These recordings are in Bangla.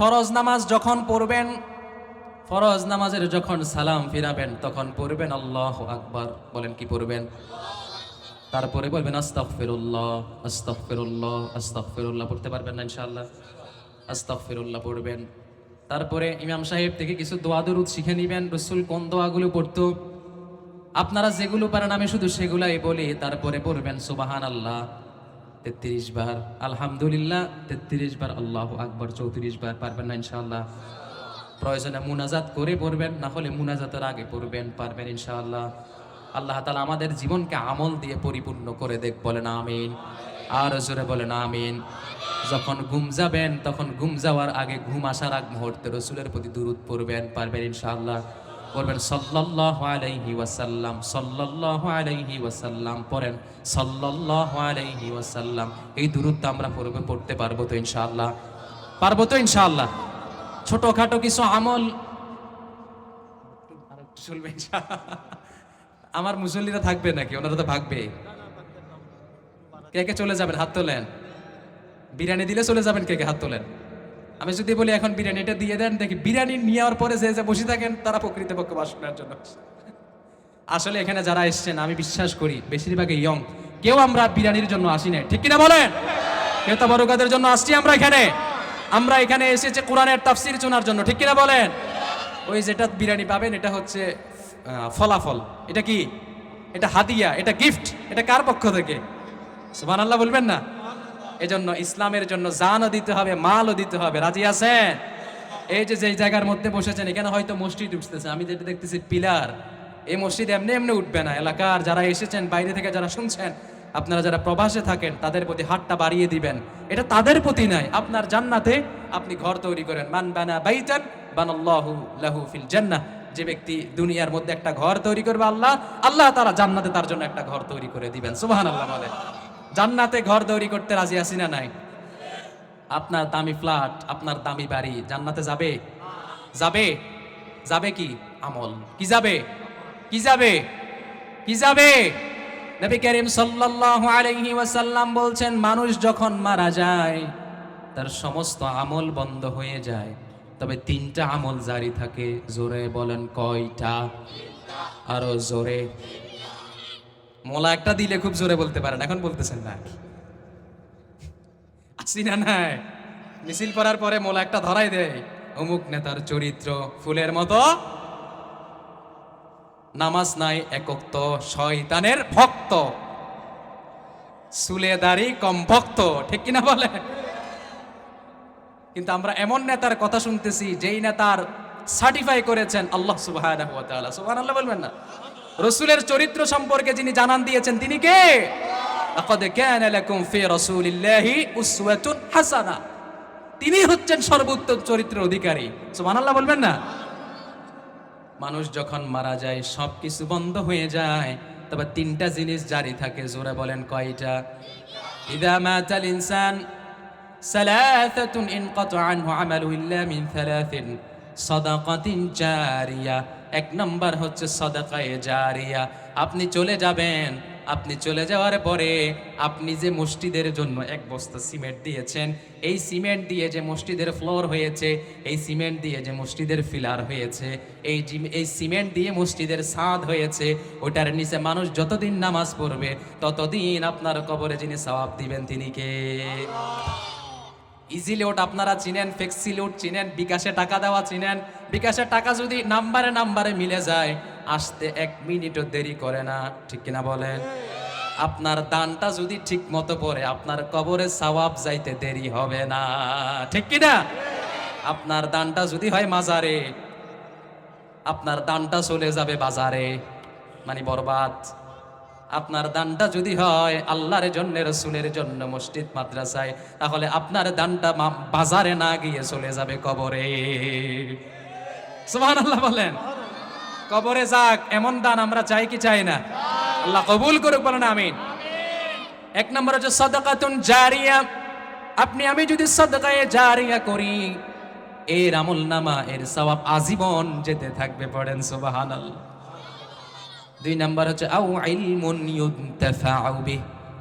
ফরজ নামাজ যখন পড়বেন, ফরজ নামাজের যখন সালাম ফিরাবেন, তখন পড়বেন আল্লাহ আকবার। বলেন কি পড়বেন? তারপরে বলবেন, আস্তাগফিরুল্লাহ আস্তাগফিরুল্লাহ আস্তাগফিরুল্লাহ। পড়তে পারবেন না ইনশাআল্লাহ? আস্তাগফিরুল্লাহ পড়বেন। তারপরে ইমাম সাহেব থেকে কিছু দোয়া দরুদ শিখে নেবেন। রসুল কোন দোয়াগুলো পড়তো? আপনারা যেগুলো পারেন, আমি শুধু সেগুলাই বলি। তারপরে পড়বেন সুবাহান আল্লাহ তেত্রিশ বার, আলহামদুলিল্লাহ, তেত্রিশ বার, আল্লাহ আকবর, চৌত্রিশ বার পারবেন না ইনশাআল্লাহ। প্রয়োজনে মুনাজাত করে পড়বেন, না হলে মুনাজাতের আগে পড়বেন, পারবেন ইনশাআল্লাহ। আল্লাহ তালা আমাদের জীবনকে আমল দিয়ে পরিপূর্ণ করে দেখ, বলেন আমিন। আর জোরে বলেন আমিন। যখন ঘুম যাবেন, তখন ঘুম যাওয়ার আগে ঘুম আসার আগ মুহূর্তে রসুলের প্রতি দূরত পড়বেন, পারবেন ইনশাআল্লাহ। পড়বেন সাল্লাল্লাহু আলাইহি ওয়াসাল্লাম, সাল্লাল্লাহু আলাইহি ওয়াসাল্লাম পড়েন, সাল্লাল্লাহু আলাইহি ওয়াসাল্লাম। এই দূরত্ব আমরা পড়বে, পড়তে পারব তো ইনশাআল্লাহ? পারব তো ইনশাআল্লাহ? ছোটখাটো কিছু আমল? আমার মুসল্লিরা থাকবে নাকি? ওনারা তো ভাগবে। কে কে চলে যাবেন? হাত তোলেন। বিরিয়ানি দিলে চলে যাবেন? কে কে হাত তোলেন? আমি যদি বলি এখন বিরিয়ানিটা দিয়ে দেন, দেখি বিরিয়ানি নেওয়ার পরে যে যে বসে থাকেন, তারা প্রকৃতপক্ষে বাস করার জন্য আসলে এখানে যারা এসছেন, আমি বিশ্বাস করি বেশিরভাগই ইয়ং কেউ আমরা বিরিয়ানির জন্য আসি না ঠিক কিনা বলেন? কেউ তাবারুকাদের জন্য আসছি আমরা এখানে? আমরা এখানে এসেছি কোরআনের তাফসির শোনার জন্য। ঠিক কিনা বলেন? ওই যেটা বিরিয়ানি পাবেন, এটা হচ্ছে ফলাফল। এটা কি? এটা হাদিয়া। এটা গিফট এটা কার পক্ষ থেকে? সুবহান আল্লাহ বলবেন না? এজন্য ইসলামের জন্য জানও দিতে হবে, মালও দিতে হবে। রাজি আছেন? এই যে যেই জায়গার মধ্যে বসেছেন, এখানে হয়তো মসজিদ উঠতেছে। আমি যেটা দেখতেছি পিলার। এই মসজিদ এমনি এমনি উঠবে না। এলাকার যারা এসেছেন, বাইরে থেকে যারা শুনছেন, আপনারা যারা প্রবাসে থাকেন, তাদের প্রতি হাতটা বাড়িয়ে দিবেন। এটা তাদের প্রতি নয় আপনার জান্নাতে আপনি ঘর তৈরি করেন। মান বানা বাইতান, বানাল্লাহু লাহু ফিল জান্নাহ। যে ব্যক্তি দুনিয়ার মধ্যে একটা ঘর তৈরি করবে আল্লাহ আল্লাহ তারা জান্নাতে তার জন্য একটা ঘর তৈরি করে দিবেন। সুবহানাল্লাহ বলে জান্নাতে ঘর তৈরি করতে রাজি আছি না নাই? আপনার দামি ফ্ল্যাট, আপনার দামি বাড়ি, জান্নাতে যাবে? যাবে? যাবে কি? আমল। কি যাবে? কি যাবে? কি যাবে? নবী করিম সাল্লাল্লাহু আলাইহি ওয়াসাল্লাম বলছেন, মানুষ যখন মারা যায়, তার সমস্ত আমল বন্ধ হয়ে যায়। তবে তিনটা আমল জারি থাকে। জোরে বলেন কয়টা? আরও জোরে। মোলা একটা দিলে খুব জোরে বলতে পারেন, এখন বলতেছেন না আসি না নাই? মিছিল করার পরে মোলা একটা ধরাই দেয়। অমুক নেতার চরিত্র ফুলের মতো। নামাজ নাই, একক্ত, শয়তানের ভক্ত। সুলে দাড়ি কম ভক্ত, ঠিক কিনা বলে কিন্তু আমরা এমন নেতার কথা শুনতেছি, যেই নেতার সার্টিফাই করেছেন আল্লাহ সুবহানাহু ওয়া তাআলা। সুবহানাল্লাহ বলবেন না? রসুলের চরিত্র সম্পর্কে যিনি জানান দিয়েছেন, তিনি কে? হাসানা। তিনি হচ্ছেন সর্বোত্তম চরিত্রের অধিকারী। সুমানাল্লাহ বলবেন না? মানুষ যখন মারা যায় সব কিছু বন্ধ হয়ে যায়। তবে তিনটা জিনিস জারি থাকে, জোরে বলেন কয়টা? ইদা মাতাল ইনসান সালাসাতুন ইনকাতু আনহু আমালু ইল্লা মিন সালাসিন। সাদাকাতিন জারিয়া। এক নম্বর হচ্ছে সদাকায়ে জারিয়া। আপনি চলে যাবেন, আপনি চলে যাওয়ার পরে আপনি যে মসজিদের জন্য এক বস্তা সিমেন্ট দিয়েছেন, এই সিমেন্ট দিয়ে যে মসজিদের ফ্লোর হয়েছে, এই সিমেন্ট দিয়ে যে মসজিদের ফিলার হয়েছে, এই এই সিমেন্ট দিয়ে মসজিদের ছাদ হয়েছে, ওটার নিচে মানুষ যতদিন নামাজ পড়বে, ততদিন আপনার কবরে যিনি সওয়াব দিবেন তিনি কে? ইজি আপনারা চিনেন ফ্লেক্সি লোড চিনেন, বিকাশে টাকা দেওয়া চিনেন। বিকাশে টাকা যদি নাম্বারে নাম্বারে মিলে যায়, আসতে এক মিনিটও দেরি করে না। ঠিক কিনা বলেন? আপনার দানটা যদি ঠিক মতো পড়ে, আপনার কবরে সওয়াব যাইতে দেরি হবে না। ঠিক কিনা? আপনার দানটা যদি হয় মাজারে, আপনার দানটা চলে যাবে বাজারে। মানে বরবাদ। আপনার দানটা যদি হয় আল্লাহর জন্য, রসুলের জন্য মসজিদ, মাদ্রাসায়, তাহলে আপনার দানটা বাজারে না গিয়ে চলে যাবে কবরে। সুহান আল্লাহ বলেন। কবরে যাক, এমন দান আমরা চাই কি চাই না? আল্লাহ কবুল করুক, বলেন আমিন। এক নম্বর হচ্ছে সদকাতুন জারিয়া। আপনি, আমি যদি সদকায়ে জারিয়া করি, এর আমল নামা এর সওয়াব আজীবন যেতে থাকবে, পড়েন সুবহানাল্লাহ। দুই নাম্বার হচ্ছে আউ ইলমুন ইউনতাফাউ বিহ।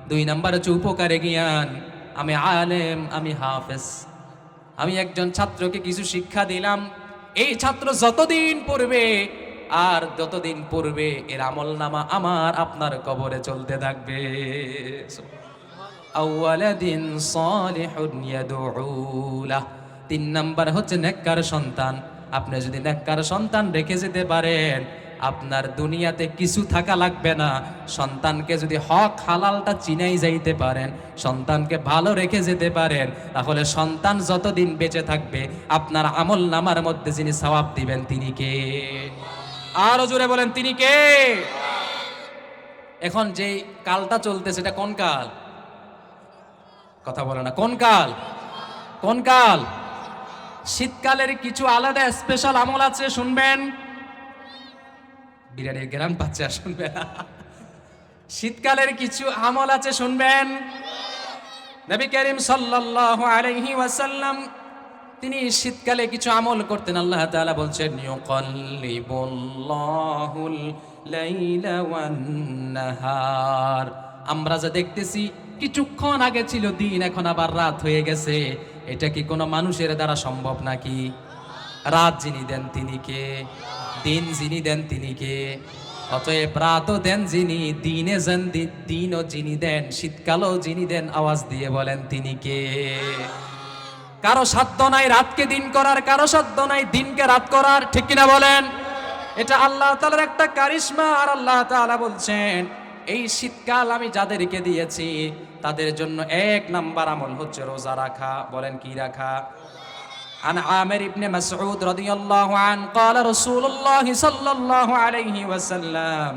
দুই নাম্বার হচ্ছে, উপকারে জ্ঞান। আমি আলেম, আমি হাফেজ। আমি একজন ছাত্রকে কিছু শিক্ষা দিলাম। এই ছাত্র যতদিন পড়বে আর যতদিন পড়বে, এর আমল নামা আমার আপনার কবরে চলতে থাকবে। আউয়ালাদিন সালিহুন ইয়াদউলা তিন নাম্বার হচ্ছে, নেককার সন্তান। আপনি যদি নেককার সন্তান রেখে যেতে পারেন আপনার দুনিয়াতে কিছু থাকা লাগবে না। সন্তানকে যদি হক হালালটা চিনাই যাইতে পারেন, সন্তানকে ভালো রেখে যেতে পারেন, তাহলে সন্তান যতদিন বেঁচে থাকবে, আপনার আমল নামার মধ্যে যিনি সওয়াব দিবেন তিনি কে? আরও জোরে বলেন, তিনি কে? এখন যে কালটা চলতেছে, এটা কোন কাল? কথা বলে না, কোন কাল? কোন কাল? শীতকালের কিছু আলাদা স্পেশাল আমল আছে, শুনবেন। বিরিয়ানির গ্রাম পাচ্ছে আর শুনবেন শীতকালের কিছু আমল আছে, শুনবেন। নবী করিম সাল্লাল্লাহু আলাইহি ওয়াসাল্লাম, তিনি শীতকালে কিছু আমল করতেন। আল্লাহ তাআলা বলছেন ইউকাল্লিবুল্লাহুল লাইলা ওয়ান নাহার আমরা যা দেখতেছি, কিছুক্ষণ আগে ছিল দিন, এখন আবার রাত হয়ে গেছে। এটা কি কোনো মানুষের দ্বারা সম্ভব নাকি? রাত যিনি দেন তিনি কে? দিন যিনি দেন তিনি কে অতএব রাতও দেন যিনি, দিনে যেন দিনও যিনি দেন, শীতকালও যিনি দেন, আওয়াজ দিয়ে বলেন তিনি কে কারও সাধ্য নাই রাতকে দিন করার, কারও সাধ্য নাই দিনকে রাত করার, ঠিক কিনা বলেন? এটা আল্লাহ তাআলার একটা কারিশমা, আর আল্লাহ তাআলা বলছেন, এই শীতকাল আমি যাদেরকে দিয়েছি, তাদের জন্য এক নাম্বার আমল হচ্ছে রোজা রাখা। বলেন কি রাখা? عن عامر بن مسعود رضي الله عنه قال رسول الله صلى الله عليه وسلم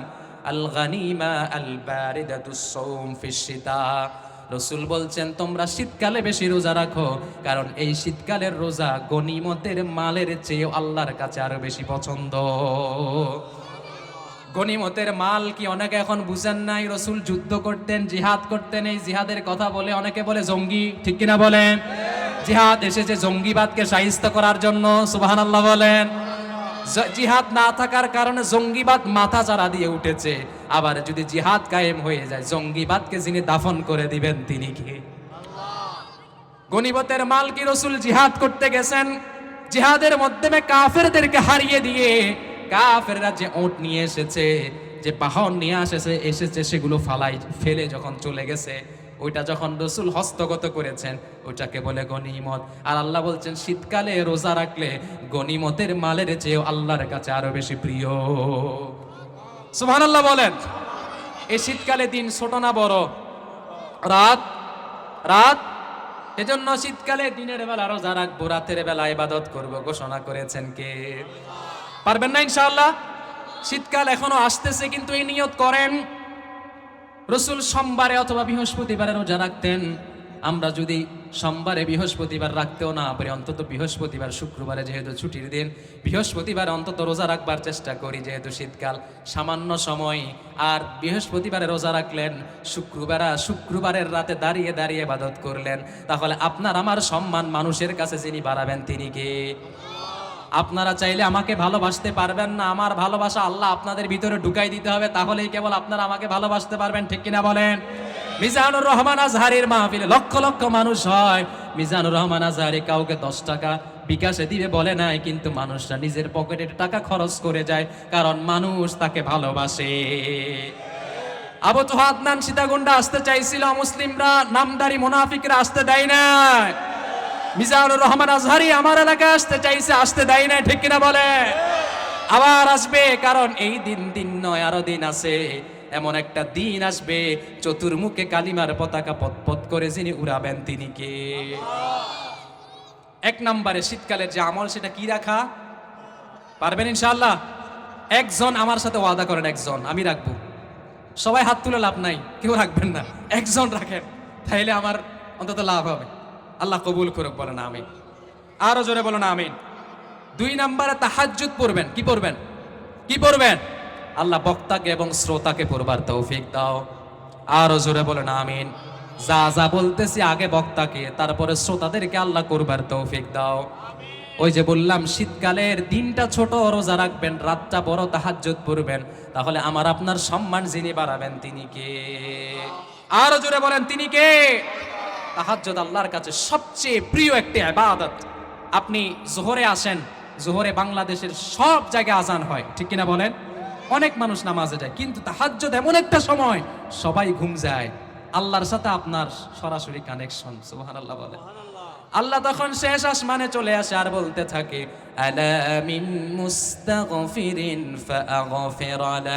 الغنيمة الباردة الصوم في الشتاء রসুল বলছেন তোমরা শীতকালে বেশি রোজা রাখো কারণ এই শীতকালের রোজা গনিমতের মালের চেয়ে আল্লাহর কাছে আরো বেশি পছন্দ গনিমতের মাল কি অনেকে এখন বুঝেন নাই রসুল যুদ্ধ করতেন জিহাদ করতেন এই জিহাদের কথা বলে অনেকে বলে জঙ্গি ঠিক কিনা বলেন জিহাদ এসেছে জঙ্গিবাদকে সাহিত্য করার জন্য সুবাহান আল্লাহ বলেন জিহাদ না থাকার কারণে জঙ্গিবাদ মাথা চারা দিয়ে উঠেছে। আবার যদি জিহাদ কায়েম হয়ে যায়, জঙ্গিবাদকে যিনি দাফন করে দিবেন, তিনি কি? গনিবতের মাল কি রসুল জিহাদ করতে গেছেন? জিহাদের মাধ্যমে কাফেরদেরকে হারিয়ে দিয়ে কাফেররা যে ওট নিয়ে এসেছে, যে বাহন নিয়ে এসেছে এসেছে, সেগুলো ফালাই, ফেলে যখন চলে গেছে ওইটা যখন রসুল হস্তগত করেছেন, ওইটাকে বলে গনিমত আর আল্লাহ বলছেন, শীতকালে রোজা রাখলে গনিমতের মালের চেয়েও আল্লাহর কাছে আরও বেশি প্রিয়। সুহান আল্লাহ বলেন, এই শীতকালে দিন ছোট না বড়? রাত রাত? এজন্য শীতকালে দিনের বেলা রোজা রাখব, রাতের বেলা ইবাদত করব, ঘোষণা করেছেন কে? পারবেন না ইনশাআল্লাহ? শীতকাল এখনও আসতেছে, কিন্তু এই নিয়ত করেন। রসুল সোমবারে অথবা বৃহস্পতিবারে রোজা রাখতেন। আমরা যদি সোমবারে বৃহস্পতিবার রাখতেও না পারি, অন্তত বৃহস্পতিবার, শুক্রবারে যেহেতু ছুটির দিন, বৃহস্পতিবার অন্তত রোজা রাখবার চেষ্টা করি যেহেতু শীতকাল, সামান্য সময়। আর বৃহস্পতিবারে রোজা রাখলেন, শুক্রবার, শুক্রবারের রাতে দাঁড়িয়ে দাঁড়িয়ে ইবাদত করলেন। তাহলে আপনার আমার সম্মান মানুষের কাছে যিনি বাড়াবেন তিনি কে? আপনারা চাইলে আমাকে ভালোবাসতে পারবেন না। আমার ভালোবাসা আল্লাহ আপনাদের ভিতরে ঢুকাই দিতে হবে, তাহলেই কেবল আপনারা আমাকে ভালোবাসতে পারবেন, ঠিক কিনা বলেন? মিজানুর রহমান আজহারির মাহফিলে লক্ষ লক্ষ মানুষ হয়। মিজানুর রহমান আজহারি কাউকে দশ টাকা বিকাশে দিবে বলে নাই, কিন্তু মানুষরা নিজের পকেটে টাকা খরচ করে যায়, কারণ মানুষ তাকে ভালোবাসে। আবু তো হাতনান সীতাকুণ্ডা আসতে চাইছিল মুসলিমরা নামদারি মুনাফিকরা আসতে দেয় নাই। মিজানুর রহমান আজহারি আমার এলাকায় আসতে চাইছে, আসতে দেয় না ঠিক কিনা বলে? আবার আসবে, কারণ এই দিন দিন নয়, আরও দিন আছে। এমন একটা দিন আসবে, চতুর্মুখে কালিমার পতাকা পথ করে যিনি উড়াবেন তিনি কে? এক নম্বরে শীতকালের যে আমল, সেটা কি রাখা? পারবেন ইনশাআল্লাহ? একজন আমার সাথে ওয়াদা করেন, একজন, আমি রাখব। সবাই হাত তুলে লাভ নাই, কেউ রাখবেন না। একজন রাখেন, তাইলে আমার অন্তত লাভ হবে। আল্লাহ কবুল করুক, বলেন আমিন। আরও জোরে বলেন আমিন। দুই নম্বরে তাহাজ্জুদ পড়বেন। কি পড়বেন? কি পড়বেন? আল্লাহ বক্তাকে এবং শ্রোতাকে পড়বার তৌফিক দাও। আরও জোরে বলেন আমিন। যা যা বলতেছি আগে বক্তাকে, তারপরে শ্রোতাদেরকে আল্লাহ করবার তৌফিক দাও। ওই যে বললাম, শীতকালের দিনটা ছোট, রোজা রাখবেন, রাতটা বড়, তাহাজ্জুদ পড়বেন। তাহলে আমার আপনার সম্মান যিনি বাড়াবেন তিনি কে? আরও জোরে বলেন, তিনি কে? তাহাজ্জুদ আল্লাহর কাছে সবচেয়ে প্রিয় একটি ইবাদত। আপনি জোহরে আসেন জোহরে বাংলাদেশের সব জায়গায় আজান হয় ঠিক কিনা বলেন? অনেক মানুষ নামাজে যায় কিন্তু তাহাজ্জুদ এমন একটা সময় সবাই ঘুম যায়। আল্লাহর সাথে আপনার সরাসরি কানেকশন সুবহানাল্লাহ বলে আল্লাহ তখন শেষ আসমানে চলে আসে আর বলতে থাকে আলা মিন মুস্তাগফিরিন ফাআগফির লা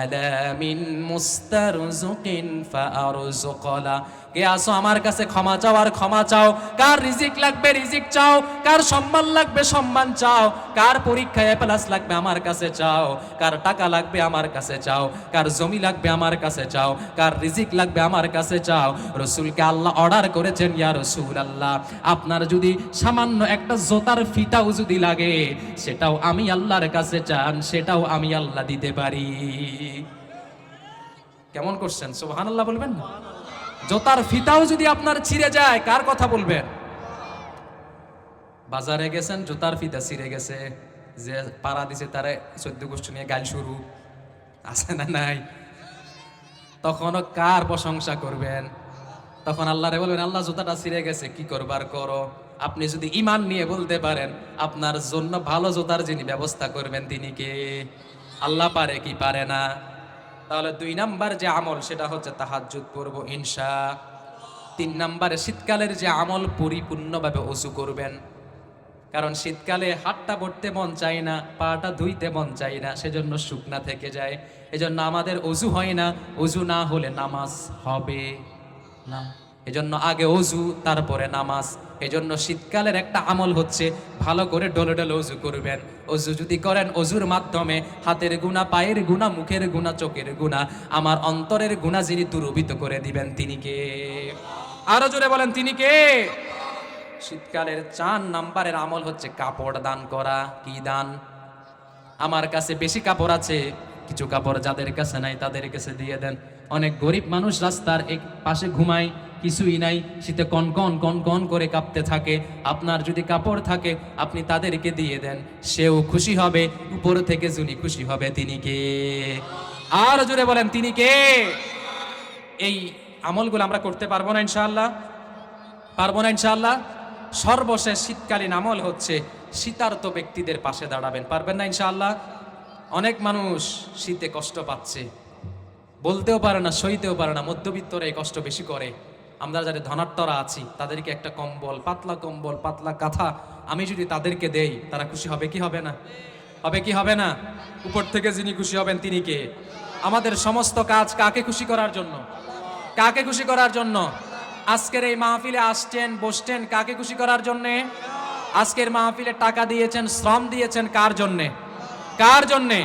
আলা মিন মুস্তারযুকিন ফাআরযুক লা কে আসো আমার কাছে ক্ষমা চাও আর ক্ষমা চাও। কার রিজিক লাগবে, রিজিক চাও। কার সম্মান লাগবে, সম্মান চাও। কার পরীক্ষায় প্লাস লাগবে, আমার কাছে চাও। কার টাকা লাগবে, আমার কাছে চাও। কার জমি লাগবে, আমার কাছে চাও। কার রিজিক লাগবে, আমার কাছে চাও। রসুলকে আল্লাহ অর্ডার করেছেন, ইয়া রসুল আল্লাহ আপনার যদি সামান্য একটা জোতার ফিতাও যদি লাগে, সেটাও আমি আল্লাহর কাছে চান, সেটাও আমি আল্লাহ দিতে পারি। কেমন করছেন? সুবহানাল্লাহ বলবেন না? জোতার ফিতাও যদি আপনার ছিঁড়ে যায়, কার কথা বলবেন? বাজারে গেছেন, জোতার ফিতা ছিঁড়ে গেছে, যে পাড়া দিছে তারে চোদ্দ গোষ্ঠী নিয়ে গাল শুরু। আছে না নাই? তখনও কার প্রশংসা করবেন? তখন আল্লাহরে বলবেন, আল্লাহ, জুতাটা ছিঁড়ে গেছে, কি করবার করো? আপনি যদি ইমান নিয়ে বলতে পারেন, আপনার জন্য ভালো জোতার যিনি ব্যবস্থা করবেন, তিনি কে? আল্লাহ পারে কি পারে না? তাহলে দুই নাম্বার যে আমল সেটা হচ্ছে তাহাজুদ পড়ব ইনশা। তিন নাম্বারে, শীতকালের যে আমল পরিপূর্ণভাবে অজু করবেন। কারণ শীতকালে হাতটা পড়তে মন চায় না, পাটা ধুইতে মন চায় না, সেজন্য শুকনা থেকে যায়। এজন্য আমাদের অজু হয় না অজু না হলে নামাজ হবে না। এজন্য আগে অজু তারপরে নামাজ। এজন্য শীতকালের একটা আমল হচ্ছে ভালো করে ডলে ডলে অজু করবেন। অজু যদি করেন অজুর মাধ্যমে হাতের গুণা পায়ের গুণা মুখের গুণা চোখের গুণা আমার অন্তরের গুণা যিনি দুরবিত করে দিবেন, তিনি কে? আরও জোরে বলেন, তিনি কে? শীতকালের চার নাম্বারের আমল হচ্ছে কাপড় দান করা। কি দান? আমার কাছে বেশি কাপড় আছে, কিছু কাপড় যাদের কাছে নাই তাদের কাছে দিয়ে দেন। অনেক গরিব মানুষ রাস্তার এক পাশে ঘুমায় কিছুই নাই, শীতে কন কন কন কন করে কাঁপতে থাকে। আপনার যদি কাপড় থাকে, আপনি তাদেরকে দিয়ে দেন। সেও খুশি হবে, উপর থেকে যিনি খুশি হবে, তিনি কে? আর জোরে বলেন, তিনি কে? এই আমলগুলো আমরা করতে পারব না, ইনশাআল্লাহ। পারব না, ইনশাআল্লাহ। সর্বশেষ শীতকালীন আমল হচ্ছে, শীতার্ত ব্যক্তিদের পাশে দাঁড়াবেন। পারবেন না, ইনশাআল্লাহ? অনেক মানুষ শীতে কষ্ট পাচ্ছে। বলতেও পারে না, সইতেও পারে না, মধ্যবিত্তরা এই কষ্ট বেশি করে। আমরা যারা ধনাত্মরা আছি, তাদেরকে একটা কম্বল, পাতলা কম্বল, পাতলা কাঁথা আমি যদি তাদেরকে দেই, তারা খুশি হবে কি হবে না? হবে কি হবে না? উপর থেকে যিনি খুশি হবেন তিনি কে? আমাদের সমস্ত কাজ কাকে খুশি করার জন্য? কাকে খুশি করার জন্য? আজকের এই মাহফিলে আসছেন, বসছেন কাকে খুশি করার জন্যে? আজকের মাহফিলে টাকা দিয়েছেন, শ্রম দিয়েছেন কার জন্যে? কার জন্যে?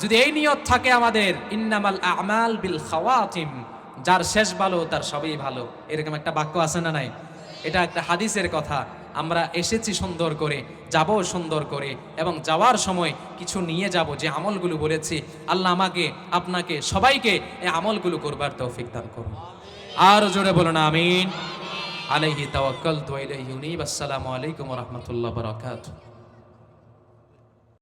যদি এই নিয়ত থাকে আমাদের, ইন্নামাল আমাল বিল খাওয়াতিম। যার শেষ ভালো, তার সবই ভালো। এরকম একটা বাক্য আছে না নাই? এটা একটা হাদিসের কথা। আমরা এসেছি সুন্দর করে, যাব সুন্দর করে, এবং যাওয়ার সময় কিছু নিয়ে যাব, যে আমলগুলো বলেছি, আল্লাহ আমাকে, আপনাকে, সবাইকে এই আমলগুলো করবার তৌফিক দান করুন। আর জোরে বলুন, আমিন। আলাইহি তাওয়াক্কালতু ওয়া ইলাইহি উনীব আসসালামু আলাইকুম ওয়া রাহমাতুল্লাহি ওয়া বারাকাতুহু।